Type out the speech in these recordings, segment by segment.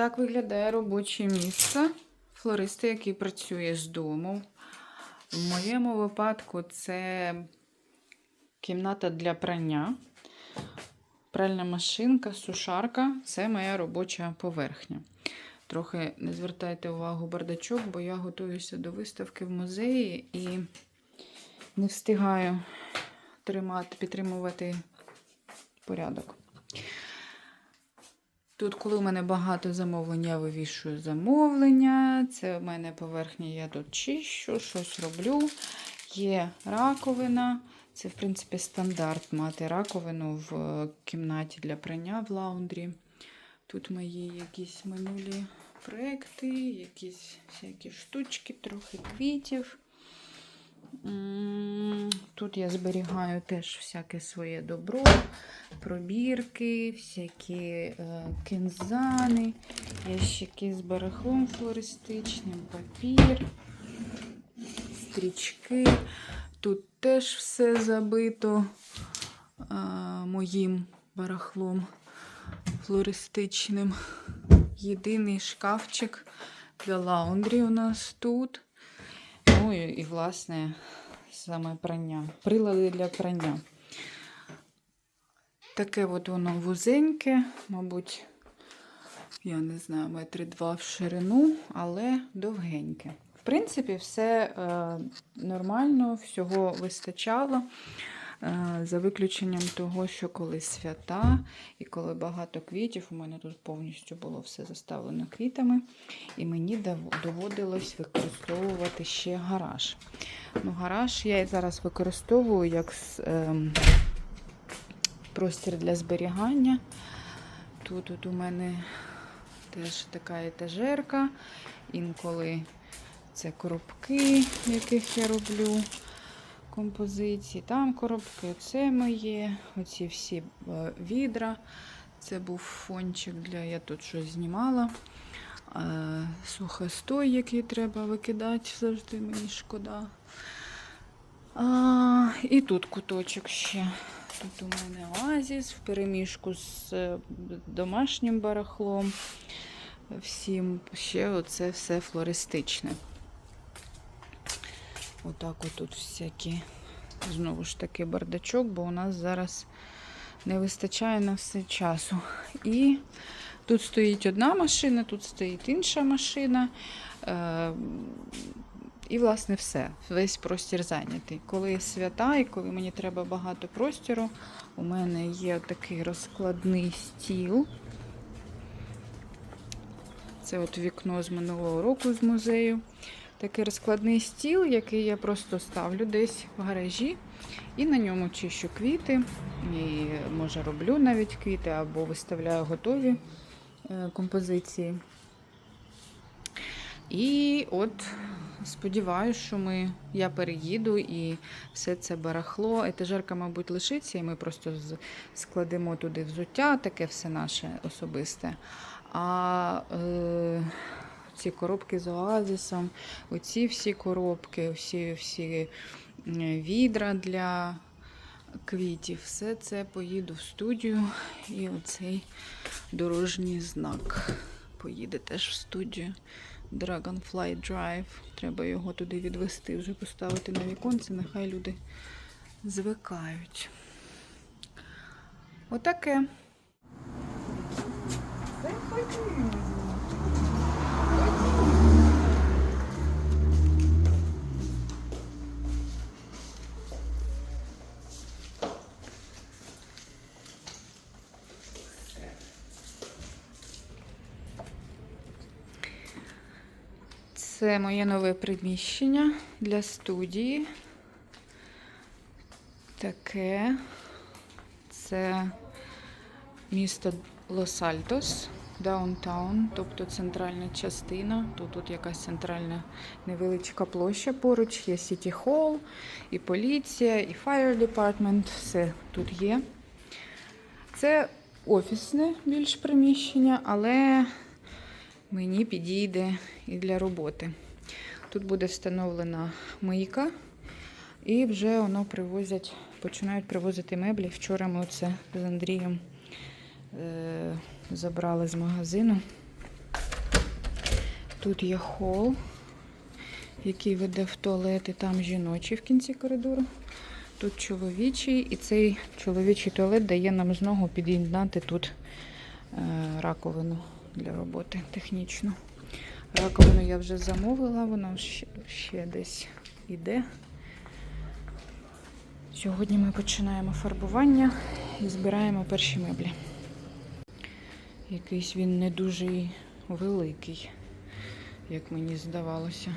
Так виглядає робоче місце флориста, який працює з дому. В моєму випадку це кімната для прання, пральна машинка, сушарка це моя робоча поверхня. Трохи не звертайте увагу бардачок, бо я готуюся до виставки в музеї і не встигаю тримати, підтримувати порядок. Тут, коли у мене багато замовлень, я вивішую замовлення. Це в мене поверхня, я тут чищу, щось роблю. Є раковина. Це, в принципі, стандарт мати раковину в е, кімнаті для прання в лаундрі. Тут мої якісь минулі проекти, якісь всякі штучки, трохи квітів. Тут я зберігаю теж всяке своє добро, пробірки, всякі е, кензани, ящики з барахлом флористичним, папір, стрічки. Тут теж все забито е, моїм барахлом флористичним. Єдиний шкафчик для лаундрі у нас тут. Ну і, і власне, саме прання. Прилади для прання. Таке от воно вузеньке, мабуть, я не знаю, метри два в ширину, але довгеньке. В принципі, все е, нормально, всього вистачало. Е, За виключенням того, що коли свята і коли багато квітів, у мене тут повністю було все заставлено квітами, і мені доводилось використовувати ще гараж. Ну, гараж я зараз використовую як ем, простір для зберігання. Тут от у мене теж така етажерка. Інколи це коробки, яких я роблю композиції. Там коробки, це моє, оці всі е, відра. Це був фончик для я тут щось знімала. Е, Сухостой, який треба викидати, завжди мені шкода. А, і тут куточок ще. Тут у мене оазіс в переміжку з е, домашнім барахлом. Всім ще оце все флористичне. Отак отут всякі, знову ж таки, бардачок, бо у нас зараз не вистачає на все часу. І тут стоїть одна машина, тут стоїть інша машина. Е, і, власне, все. Весь простір зайнятий. Коли свята і коли мені треба багато простіру, у мене є такий розкладний стіл. Це от вікно з минулого року з музею. Такий розкладний стіл, який я просто ставлю десь в гаражі, і на ньому чищу квіти. І, може, роблю навіть квіти або виставляю готові е, композиції. І от сподіваюся, що ми, я переїду і все це барахло. Етажерка, мабуть, лишиться, і ми просто складемо туди взуття, таке все наше особисте. А е, ці коробки з оазисом, оці всі коробки, всі, всі е, відра для квітів, все це поїду в студію. І оцей дорожній знак поїде теж в студію. Dragonfly Drive. Треба його туди відвести, вже поставити на віконце, нехай люди звикають. Отаке. Це моє нове приміщення для студії. Таке. Це місто Лос-Альтос, даунтаун, тобто центральна частина. Тут, тут якась центральна невеличка площа поруч, є Сіті Холл, і поліція, і Fire Department, все тут є. Це офісне більш приміщення, але мені підійде і для роботи. Тут буде встановлена мийка, і вже воно привозять, починають привозити меблі. Вчора ми це з Андрієм е, забрали з магазину. Тут є хол, який веде в туалет, і там жіночий в кінці коридору. Тут чоловічий, і цей чоловічий туалет дає нам змогу під'єднати тут е, раковину для роботи технічну. Раковину я вже замовила, вона ще, ще десь іде. Сьогодні ми починаємо фарбування і збираємо перші меблі. Якийсь він не дуже великий, як мені здавалося,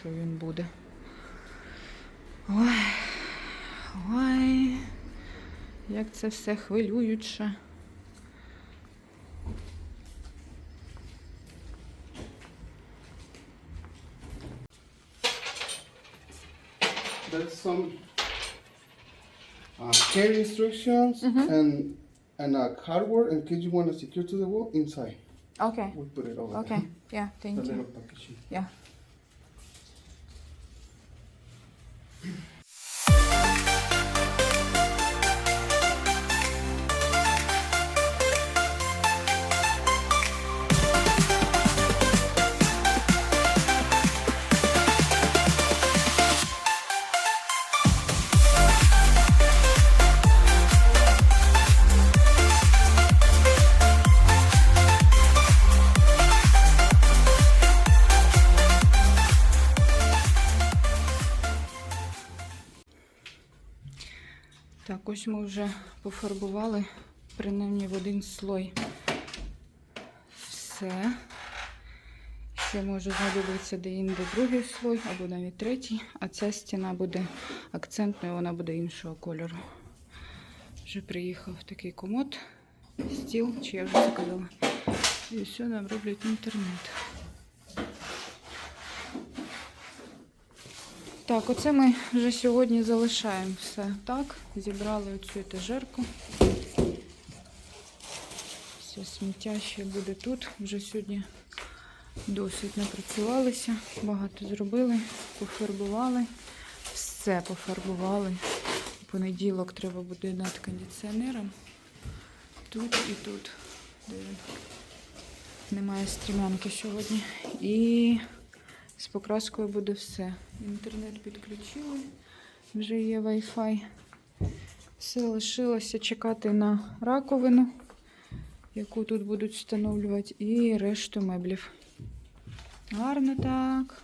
що він буде. Ой, ой, як це все хвилююче. some uh, care instructions mm -hmm. and and a cardboard in case you want to secure to the wall inside. Okay. We put it over Okay. There. Yeah. Thank the you. Yeah. Packaging. Я. Так, ось ми вже пофарбували принаймні в один слой. Все. Ще може знадобиться де-інде другий слой або навіть третій, а ця стіна буде акцентною, вона буде іншого кольору. Вже приїхав такий комод, стіл, чи я вже це казала. І все нам роблять інтернет. Так, оце ми вже сьогодні залишаємо все так. Зібрали оцю етажерку. Все сміття ще буде тут. Вже сьогодні досить напрацювалися, багато зробили, пофарбували, все пофарбували. У понеділок треба буде над кондиціонером. Тут і тут. Немає стрімянки сьогодні. І з покраскою буде все. Інтернет підключили, вже є Wi-Fi. Все лишилося чекати на раковину, яку тут будуть встановлювати, і решту меблів. Гарно так.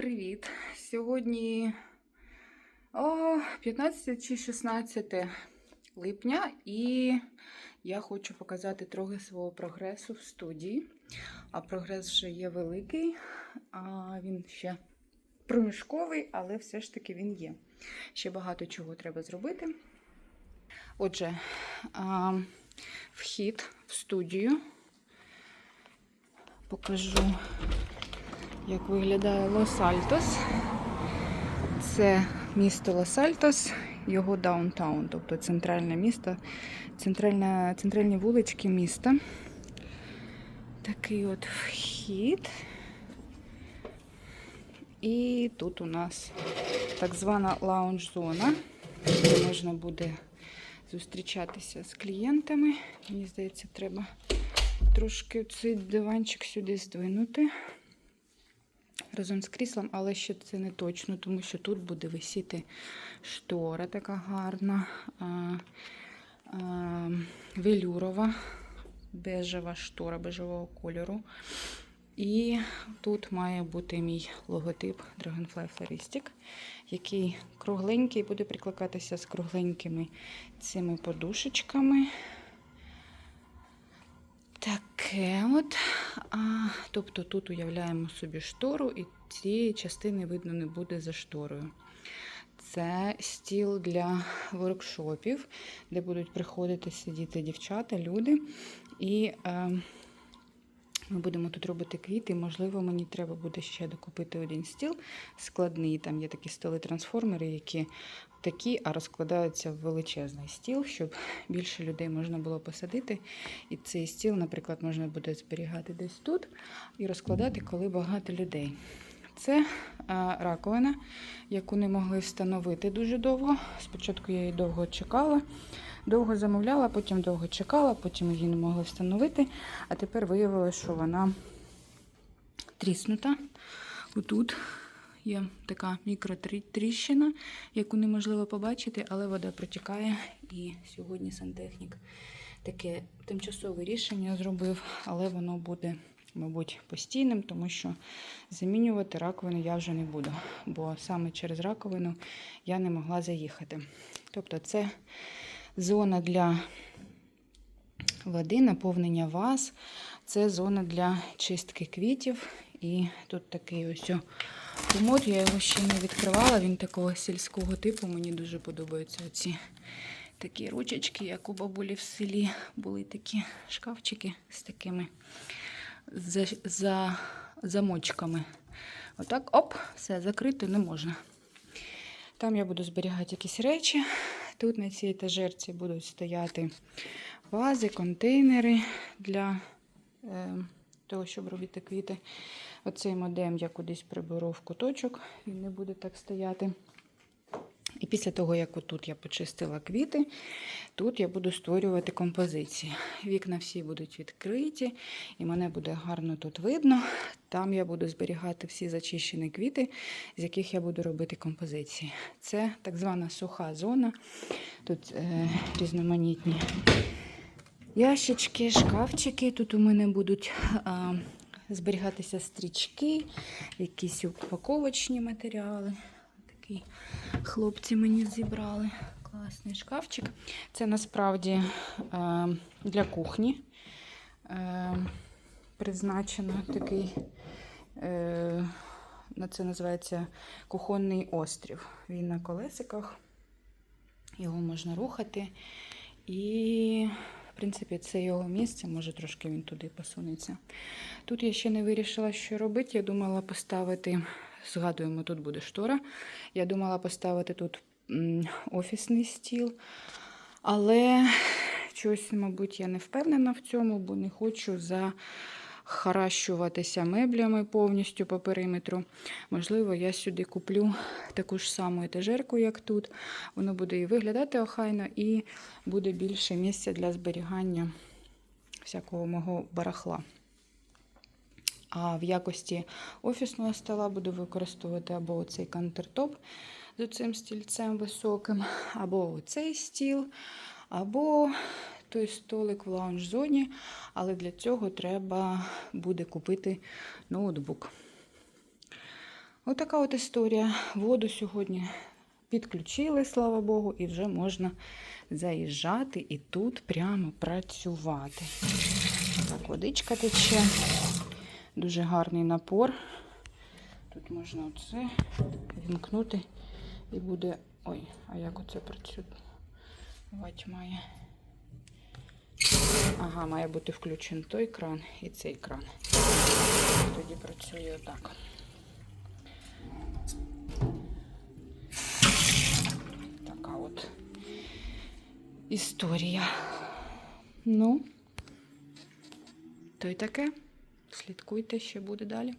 Привіт! Сьогодні о, 15 чи 16 липня, і я хочу показати трохи свого прогресу в студії. А прогрес вже є великий, а він ще проміжковий, але все ж таки він є. Ще багато чого треба зробити. Отже, вхід в студію. Покажу, як виглядає Лос-Альтос. Це місто Лос-Альтос, його даунтаун, тобто центральне місто, центральна, центральні вулички міста. Такий от вхід. І тут у нас так звана лаунж-зона, де можна буде зустрічатися з клієнтами. Мені здається, треба трошки цей диванчик сюди здвинути разом з кріслом, але ще це не точно, тому що тут буде висіти штора така гарна, а, а, велюрова, бежева штора бежевого кольору. І тут має бути мій логотип Dragonfly Floristic, який кругленький, буде прикликатися з кругленькими цими подушечками. Таке от. А, тобто тут уявляємо собі штору, і цієї частини видно не буде за шторою. Це стіл для воркшопів, де будуть приходити сидіти дівчата, люди. І е, ми будемо тут робити квіти. Можливо, мені треба буде ще докупити один стіл складний. Там є такі столи-трансформери, які такі, а розкладаються в величезний стіл, щоб більше людей можна було посадити. І цей стіл, наприклад, можна буде зберігати десь тут і розкладати, коли багато людей. Це раковина, яку не могли встановити дуже довго. Спочатку я її довго чекала, довго замовляла, потім довго чекала, потім її не могли встановити. А тепер виявилося, що вона тріснута. Отут є така мікротріщина, яку неможливо побачити, але вода протікає. І сьогодні сантехнік таке тимчасове рішення зробив, але воно буде, мабуть, постійним, тому що замінювати раковину я вже не буду, бо саме через раковину я не могла заїхати. Тобто, це зона для води, наповнення ваз, це зона для чистки квітів. І тут такий ось комод, я його ще не відкривала, він такого сільського типу. Мені дуже подобаються оці такі ручечки, як у бабулі в селі були такі шкафчики з такими за, за замочками. Отак, оп, все, закрити не можна. Там я буду зберігати якісь речі. Тут на цій етажерці будуть стояти вази, контейнери для е, того, щоб робити квіти. Оцей модем я кудись приберу в куточок, він не буде так стояти. І після того, як отут я почистила квіти, тут я буду створювати композиції. Вікна всі будуть відкриті, і мене буде гарно тут видно. Там я буду зберігати всі зачищені квіти, з яких я буду робити композиції. Це так звана суха зона. Тут е, різноманітні ящички, шкафчики. Тут у мене будуть. Е, Зберігатися стрічки, якісь упаковочні матеріали. Такий хлопці мені зібрали. Класний шкафчик. Це насправді е, для кухні е, призначено такий, це називається кухонний острів. Він на колесиках, його можна рухати. І, в принципі, це його місце, може трошки він туди посунеться. Тут я ще не вирішила, що робити. Я думала поставити, згадуємо, тут буде штора. Я думала поставити тут офісний стіл, але щось, мабуть, я не впевнена в цьому, бо не хочу захаращуватися меблями повністю по периметру. Можливо, я сюди куплю таку ж саму етажерку, як тут. Воно буде і виглядати охайно, і буде більше місця для зберігання всякого мого барахла. А в якості офісного стола буду використовувати або оцей кантертоп з цим стільцем високим, або оцей стіл, або той столик в лаунж-зоні. Але для цього треба буде купити ноутбук. Отака от історія. Воду сьогодні підключили, слава Богу, і вже можна заїжджати і тут прямо працювати. Так, водичка тече. Дуже гарний напор. Тут можна оце вімкнути і буде. Ой, а як оце працює? Вать має. Ага, має бути включений той кран і цей кран. Тоді працює отак. Така от історія. Ну, то й таке. Слідкуйте, що буде далі.